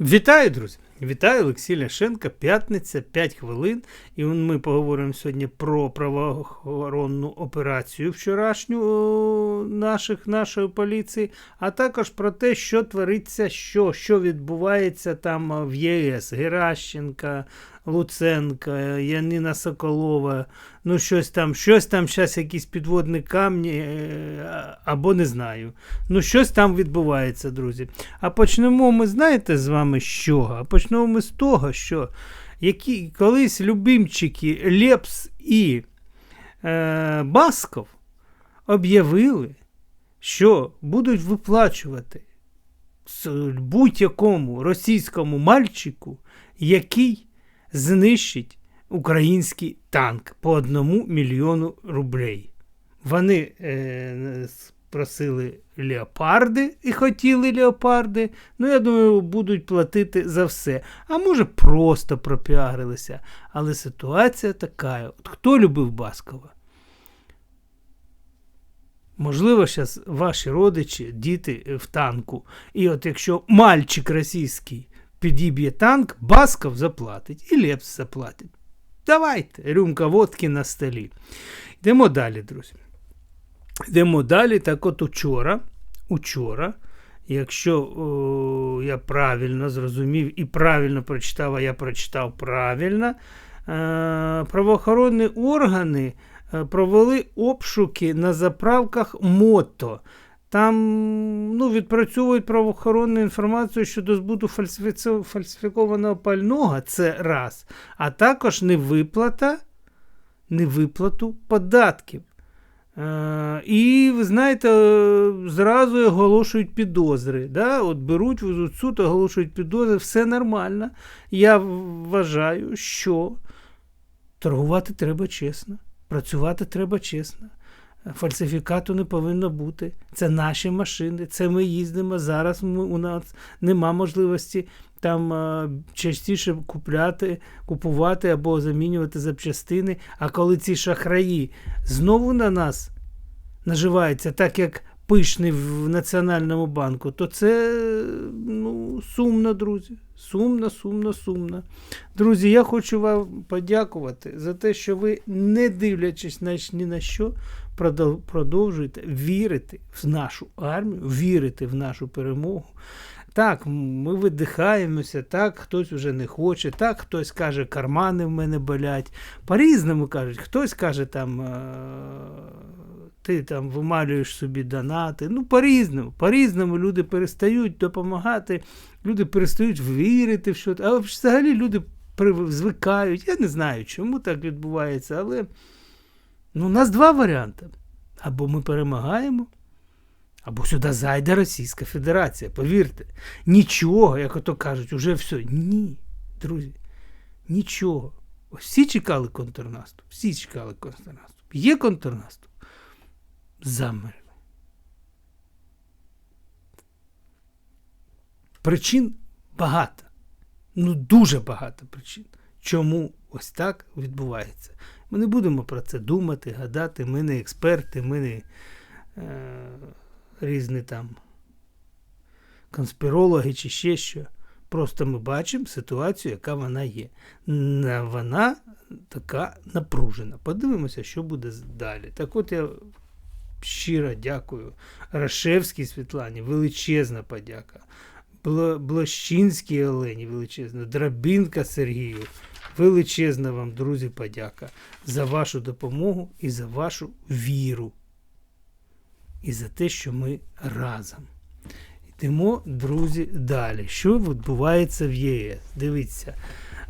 Вітаю, друзі! Вітаю Олексій Ляшенко. П'ятниця, 5 хвилин. І ми поговоримо сьогодні про правоохоронну операцію вчорашню наших, нашої поліції, а також про те, що твориться, що, що відбувається там в ЄС. Геращенка, Луценка, Янина Соколова. Ну, щось там, щось там, зараз якісь підводні камні, е, або не знаю. Ну, щось там відбувається, друзі. А почнемо ми, знаєте, з вами з чого? Почнемо ми з того, що які колись любимчики Лепс і е, Басков об'явили, що будуть виплачувати будь-якому російському мальчику, який знищить український танк по одному мільйону рублей. Вони е, просили леопарди і хотіли леопарди. Ну, я думаю, будуть платити за все. А може, просто пропіарилися. Але ситуація така: От хто любив Баскова? Можливо, зараз ваші родичі, діти в танку. І от якщо мальчик російський підіб'є танк, Басков заплатить і Лепс заплатить. Давайте, рюмка водки на столі. Йдемо далі, друзі. Йдемо далі. Так от учора, учора, якщо о, я правильно зрозумів і правильно прочитав, а я прочитав правильно, е, правоохоронні органи е, провели обшуки на заправках мото. Там ну, відпрацьовують правоохоронну інформацію щодо збуту фальсифікованого пального, це раз, а також невиплата, невиплату податків. Е, і ви знаєте, зразу оголошують підозри. Да? От беруть, везуть суд, оголошують підозри, все нормально. Я вважаю, що торгувати треба чесно, працювати треба чесно. Фальсифікату не повинно бути. Це наші машини, це ми їздимо. Зараз ми, у нас нема можливості там е, частіше купляти, купувати або замінювати запчастини. А коли ці шахраї знову на нас наживаються, так як пишний в Національному банку, то це ну, сумно, друзі. Сумно, сумно, сумно. Друзі, я хочу вам подякувати за те, що ви, не дивлячись ні на що, продовжуєте вірити в нашу армію, вірити в нашу перемогу. Так, ми видихаємося, так, хтось вже не хоче, так, хтось каже, кармани в мене болять. По-різному кажуть, хтось каже, там, е, ти там вималюєш собі донати. Ну, по-різному, по-різному люди перестають допомагати, люди перестають вірити в щось. А взагалі люди звикають. Я не знаю, чому так відбувається, але ну, у нас два варіанти. Або ми перемагаємо, або сюди зайде Російська Федерація. Повірте, нічого, як ото кажуть, уже все. Ні, друзі, нічого. Ось всі чекали контрнаступ, всі чекали контрнаступ. Є контрнаступ. Замерли. Причин багато. Ну, дуже багато причин. Чому ось так відбувається? Ми не будемо про це думати, гадати. Ми не експерти, ми не е, різні там конспірологи чи ще що. Просто ми бачимо ситуацію, яка вона є. Вона така напружена. Подивимося, що буде далі. Так от я щиро дякую Рашевській Світлані, величезна подяка. Блощинській Олені величезна, Драбінка Сергію. Величезна вам, друзі, подяка за вашу допомогу і за вашу віру. І за те, що ми разом. Йдемо, друзі, далі. Що відбувається в ЄС? Дивіться.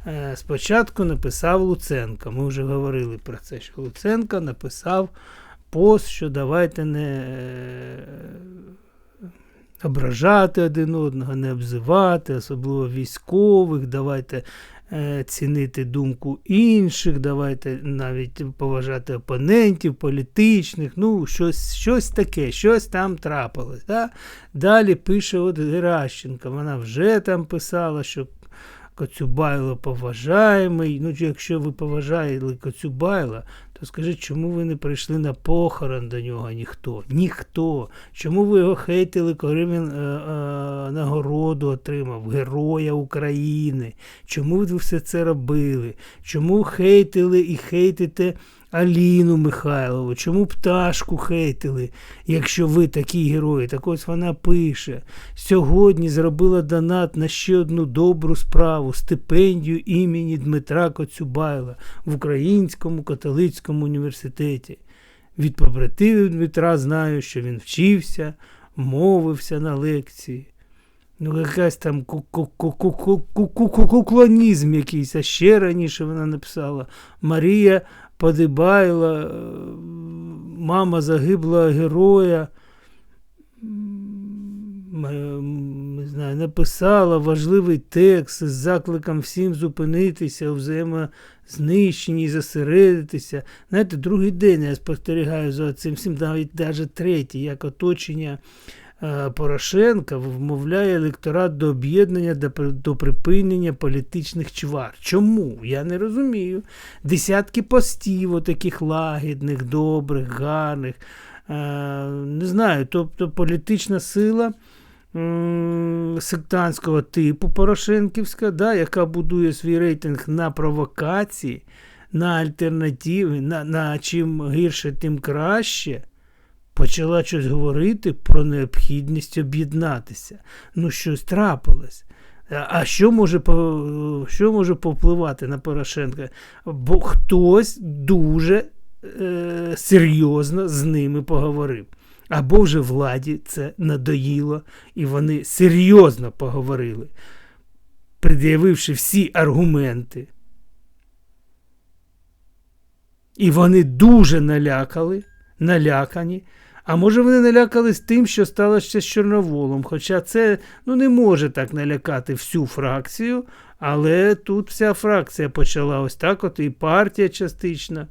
Е, Спочатку написав Луценко. Ми вже говорили про це, що Луценко написав пост, що давайте не е, ображати один одного, не обзивати, особливо військових, давайте цінити думку інших, давайте навіть поважати опонентів політичних, ну, щось, щось таке, щось там трапилось. Да? Далі пише от Геращенко, вона вже там писала, що Коцюбайло поважаємий. Ну, якщо ви поважаєте Коцюбайла, то скажіть, чому ви не прийшли на похорон до нього ніхто? Ніхто. Чому ви його хейтили, коли він е, е, нагороду отримав Героя України? Чому ви все це робили? Чому хейтили і хейтите Аліну Михайлову, чому пташку хейтили, якщо ви такі герої? Так ось вона пише. Сьогодні зробила донат на ще одну добру справу стипендію імені Дмитра Коцюбайла в Українському католицькому університеті. Від побратимів Дмитра знаю, що він вчився, мовився на лекції. Ну, якась там куклонізм якийсь, а ще раніше вона написала Марія Подибайла, е, мама загиблого героя. Е, Не знаю, написала важливий текст з закликом всім зупинитися у взаємознищенні зосередитися. Знаєте, другий день я спостерігаю за цим всім, навіть навіть третій, як оточення Порошенка вмовляє електорат до об'єднання до, до припинення політичних чвар. Чому? Я не розумію. Десятки постів, отаких лагідних, добрих, гарних. Е, не знаю, тобто політична сила сектантського типу Порошенківська, да, яка будує свій рейтинг на провокації, на альтернативи, на, на чим гірше, тим краще, почала щось говорити про необхідність об'єднатися. Ну, щось трапилось. А- що може, що може повпливати на Порошенка? Бо хтось дуже е, серйозно з ними поговорив. Або вже владі це надоїло, і вони серйозно поговорили, пред'явивши всі аргументи. І вони дуже налякали, налякані. А може вони налякались тим, що сталося з Чорноволом. Хоча це ну, не може так налякати всю фракцію, але тут вся фракція почала ось так, от і партія частична.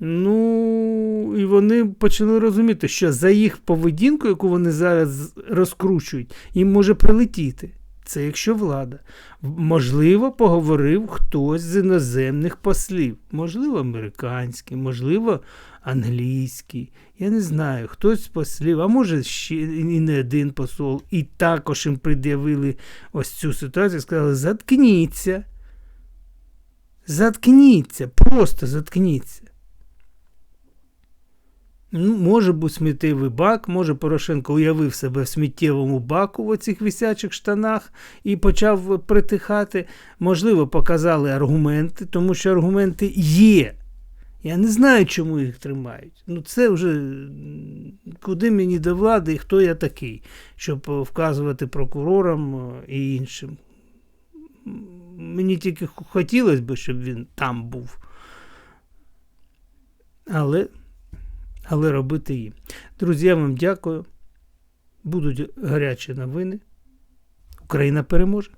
Ну, і вони почали розуміти, що за їх поведінку, яку вони зараз розкручують, їм може прилетіти. Це якщо влада. Можливо, поговорив хтось з іноземних послів. Можливо, американський, можливо, англійський. Я не знаю, хтось з послів, а може ще і не один посол. І також їм пред'явили ось цю ситуацію, сказали: заткніться. Заткніться, просто заткніться. Ну, може бути сміттєвий бак, може Порошенко уявив себе в сміттєвому баку в оцих висячих штанах і почав притихати. Можливо, показали аргументи, тому що аргументи є. Я не знаю, чому їх тримають. Ну, це вже куди мені до влади і хто я такий, щоб вказувати прокурорам е, і іншим. Мені тільки хотілося б, щоб він там був. Але але робити їм. Друзі, я вам дякую. Будуть гарячі новини. Україна переможе.